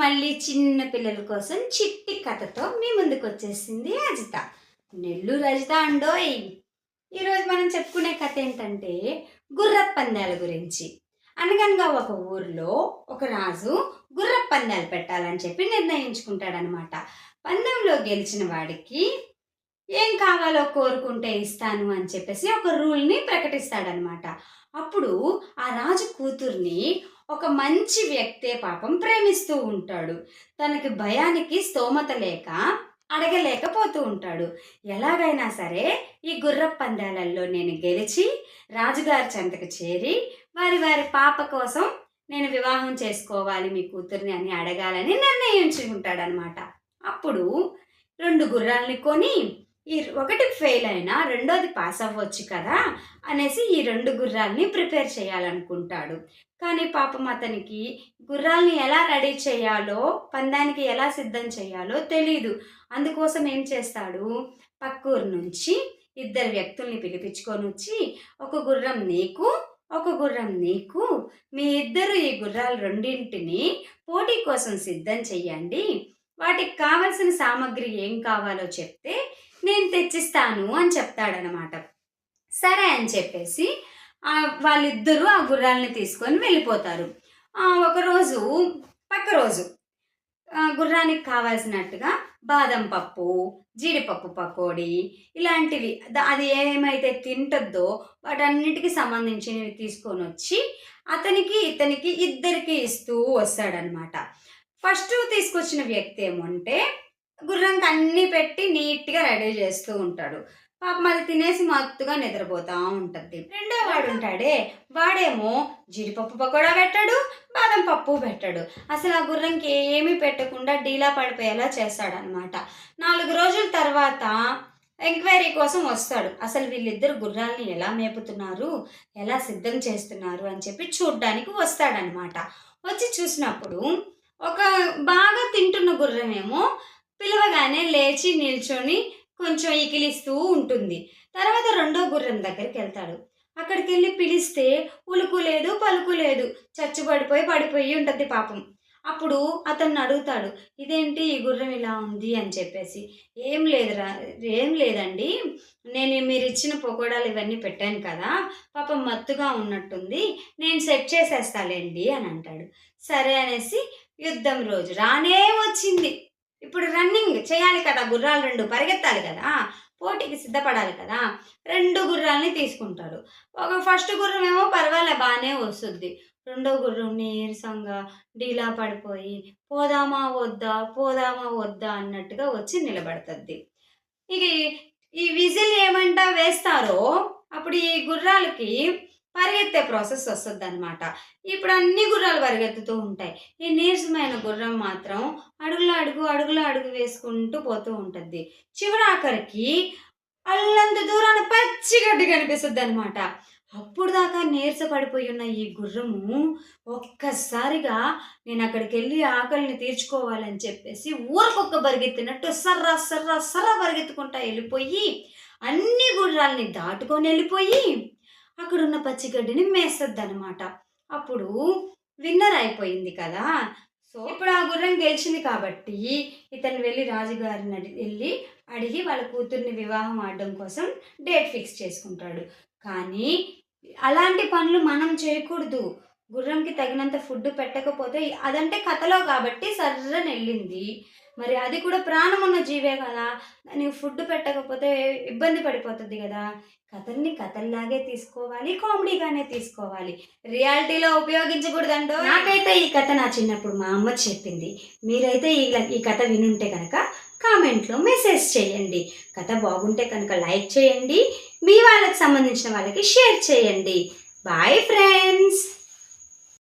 మళ్ళీ చిన్న పిల్లల కోసం చిట్టి కథతో మీ ముందుకు వచ్చేసింది అజిత నెల్లూరు అజిత అండోయ్! ఈరోజు మనం చెప్పుకునే కథ ఏంటంటే గుర్రపు పందాల గురించి. అనగనగా ఒక ఊర్లో ఒక రాజు గుర్రపు పందాలు పెట్టాలని చెప్పి నిర్ణయించుకుంటాడనమాట పందెంలో గెలిచిన వాడికి ఏం కావాలో కోరుకుంటే ఇస్తాను అని చెప్పేసి ఒక రూల్ని ప్రకటిస్తాడనమాట అప్పుడు ఆ రాజు కూతుర్ని ఒక మంచి వ్యక్తే పాపం ప్రేమిస్తూ ఉంటాడు. తనకి భయానికి స్తోమత లేక అడగలేకపోతూ ఉంటాడు. ఎలాగైనా సరే ఈ గుర్ర పందాలల్లో నేను గెలిచి రాజుగారి చెంతకు చేరి వారి వారి పాప కోసం నేను వివాహం చేసుకోవాలి మీ కూతుర్ని అని అడగాలని నిర్ణయించుకుంటాడనమాట అప్పుడు రెండు గుర్రాల్ని కొని ఈ ఒకటి ఫెయిల్ అయినా రెండోది పాస్ అవ్వచ్చు కదా అనేసి ఈ రెండు గుర్రాల్ని ప్రిపేర్ చేయాలనుకుంటాడు. కానీ పాపం అతనికి గుర్రాల్ని ఎలా రెడీ చేయాలో పందానికి ఎలా సిద్ధం చేయాలో తెలీదు. అందుకోసం ఏం చేస్తాడు? పక్కూరు నుంచి ఇద్దరు వ్యక్తుల్ని పిలిపించుకొని వచ్చి ఒక గుర్రం నీకు ఒక గుర్రం నీకు మీ ఇద్దరు ఈ గుర్రాలు రెండింటిని పోటీ కోసం సిద్ధం చెయ్యండి. వాటికి కావలసిన సామాగ్రి ఏం కావాలో చెప్తే నేను తెచ్చిస్తాను అని చెప్తాడనమాట. సరే అని చెప్పేసి వాళ్ళిద్దరూ ఆ గుర్రాలని తీసుకొని వెళ్ళిపోతారు. ఒకరోజు పక్క రోజు గుర్రానికి కావాల్సినట్టుగా బాదం పప్పు జీడిపప్పు పకోడీ ఇలాంటివి అది ఏమైతే తింటుందో వాటన్నిటికి సంబంధించినవి తీసుకొని వచ్చి అతనికి ఇతనికి ఇద్దరికి ఇస్తూ వస్తాడనమాట. ఫస్ట్ తీసుకొచ్చిన వ్యక్తి ఏమంటే గుర్రంకి అన్నీ పెట్టి నీట్గా రెడీ చేస్తూ ఉంటాడు. పాపం అది తినేసి మత్తుగా నిద్రపోతా ఉంటుంది. రెండో వాడు ఉంటాడే. వాడేమో జీడిపప్పు పకోడా పెట్టాడు బాదం పప్పు పెట్టాడు. అసలు ఆ గుర్రంకి ఏమీ పెట్టకుండా డీలా పడిపోయేలా చేస్తాడనమాట నాలుగు రోజుల తర్వాత ఎంక్వైరీ కోసం వస్తాడు. అసలు వీళ్ళిద్దరు గుర్రాల్ని ఎలా మేపుతున్నారు ఎలా సిద్ధం చేస్తున్నారు అని చెప్పి చూడ్డానికి వస్తాడనమాట వచ్చి చూసినప్పుడు ఒక బాగా తింటున్న గుర్రమేమో పిలవగానే లేచి నిల్చొని కొంచెం ఇకిలిస్తూ ఉంటుంది. తర్వాత రెండో గుర్రం దగ్గరికి వెళ్తాడు. అక్కడికి వెళ్ళి పిలిస్తే ఉలుకు లేదు పలుకు లేదు. పడిపోయి ఉంటుంది పాపం. అప్పుడు అతన్ని అడుగుతాడు ఇదేంటి ఈ గుర్రం ఇలా ఉంది? అని చెప్పేసి. ఏం లేదురా ఏం లేదండి. నేను మీరు ఇచ్చిన పకోడాలు ఇవన్నీ పెట్టాను కదా. పాపం మత్తుగా ఉన్నట్టుంది. నేను సెట్ చేసేస్తాలేండి అని అంటాడు. సరే అనేసి యుద్ధం రోజు రానే వచ్చింది. చేయాలి కదా గుర్రాలు రెండు పరిగెత్తాలి కదా పోటీకి సిద్ధపడాలి కదా రెండు గుర్రాల్ని తీసుకుంటాడు. ఒక ఫస్ట్ గుర్రం ఏమో పర్వాలే బాగానే వస్తుంది. రెండో గుర్రం నీరసంగా డీలా పడిపోయి పోదామా వద్దా పోదామా వద్దా అన్నట్టుగా వచ్చి నిలబడుతుంది. ఇక ఈ- ఈ విజిల్ ఏమంటా వేస్తారో అప్పుడు ఈ గుర్రాలకి పరిగెత్తే ప్రాసెస్ వస్తుంది అనమాట ఇప్పుడు అన్ని గుర్రాలు పరిగెత్తుతూ ఉంటాయి. ఈ నీరసమైన గుర్రం మాత్రం అడుగులో అడుగు అడుగులో అడుగు వేసుకుంటూ పోతూ ఉంటుంది. చివరి ఆఖరికి అల్లంత దూరాన పచ్చి గడ్డి కనిపిస్తుంది అనమాట అప్పుడు దాకా నీరస పడిపోయి ఉన్న ఈ గుర్రము ఒక్కసారిగా నేను అక్కడికి వెళ్ళి ఆకలిని తీర్చుకోవాలని చెప్పేసి ఊరకొక్క పరిగెత్తినట్టు సర్రా సర్రా సర్రా పరిగెత్తుకుంటా వెళ్ళిపోయి అన్ని గుర్రాల్ని దాటుకొని వెళ్ళిపోయి అక్కడున్న పచ్చిగడ్డిని మేస్తుంది అనమాట అప్పుడు విన్నర్ అయిపోయింది కదా. సో ఇప్పుడు ఆ గుర్రం గెలిచింది కాబట్టి ఇతను వెళ్ళి రాజుగారిని అడి వెళ్ళి అడిగి వాళ్ళ కూతుర్ని వివాహం ఆడడం కోసం డేట్ ఫిక్స్ చేసుకుంటాడు. కానీ అలాంటి పనులు మనం చేయకూడదు. గుర్రంకి తగినంత ఫుడ్ పెట్టకపోతే అదంటే కథలో కాబట్టి సర్రని వెళ్ళింది మరి అది కూడా ప్రాణం ఉన్న జీవే కదా. దానికి ఫుడ్ పెట్టకపోతే ఇబ్బంది పడిపోతుంది కదా. కథల్ని కథల్లాగే తీసుకోవాలి కామెడీగానే తీసుకోవాలి. రియాలిటీలో ఉపయోగించకూడదండో? నాకైతే ఈ కథ నా చిన్నప్పుడు మా అమ్మ చెప్పింది. మీరైతే ఈ ఈ కథ వినుంటే కనుక కామెంట్లో మెసేజ్ చేయండి. కథ బాగుంటే కనుక లైక్ చేయండి. మీ వాళ్ళకి సంబంధించిన వాళ్ళకి షేర్ చేయండి. Bye friends!